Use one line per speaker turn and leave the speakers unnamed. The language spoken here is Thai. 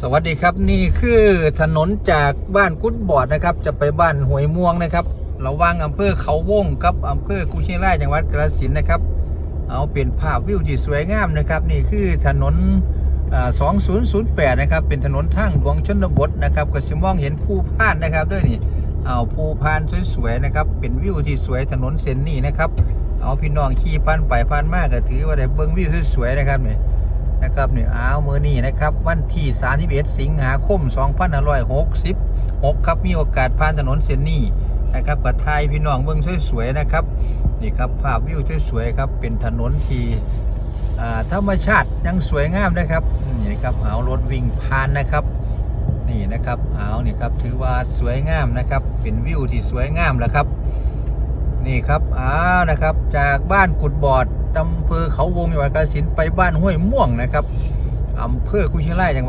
สวัสดีครับนี่คือถนนจากบ้านกุดบอดนะครับ จะไปบ้านหวยม่วงนะครับระว่างอำเภอเขาวงกับอำเภอกุชินารายจังหวัดกาฬสินนะครับ เอาเป็นภาพวิวที่สวยงามนะครับ นี่คือถนนอ่า2008 นะครับ เป็นถนนทางหลวงชนบทนะครับก็จะมองเห็นภูพานนะครับด้วยนี่เอาภูพานสวยๆนะครับ เป็นวิวที่สวยถนนเส้นนี้นะครับ เอาพี่น้องขี่ผ่านไปผ่านมาก็ถือว่าได้เบิ่งวิวสวยๆนะครับนี่ นะครับนี่อ้าวมือนี้นะครับ วันที่ 31 สิงหาคม 2566 ครับ มีโอกาสผ่านถนนเส้นนี้นะครับกระทายพี่น้องเบื้องสวยๆนะครับนี่ครับภาพวิวสวยๆครับ เป็นถนนที่อ่าธรรมชาติยังสวยงามนะครับนี่ครับเอารถวิ่งผ่านนะครับนี่นะครับเอาเนี่ครับถือว่าสวยงามนะครับ เป็นวิวที่สวยงามแล้วครับ นี่ครับอ้าวนะครับ จากบ้านกุดบอดอำเภอเขาวงจังหวัดกาฬสินไปบ้านห้วยม่วงนะครับอำเภอกุชินาราจังหวัด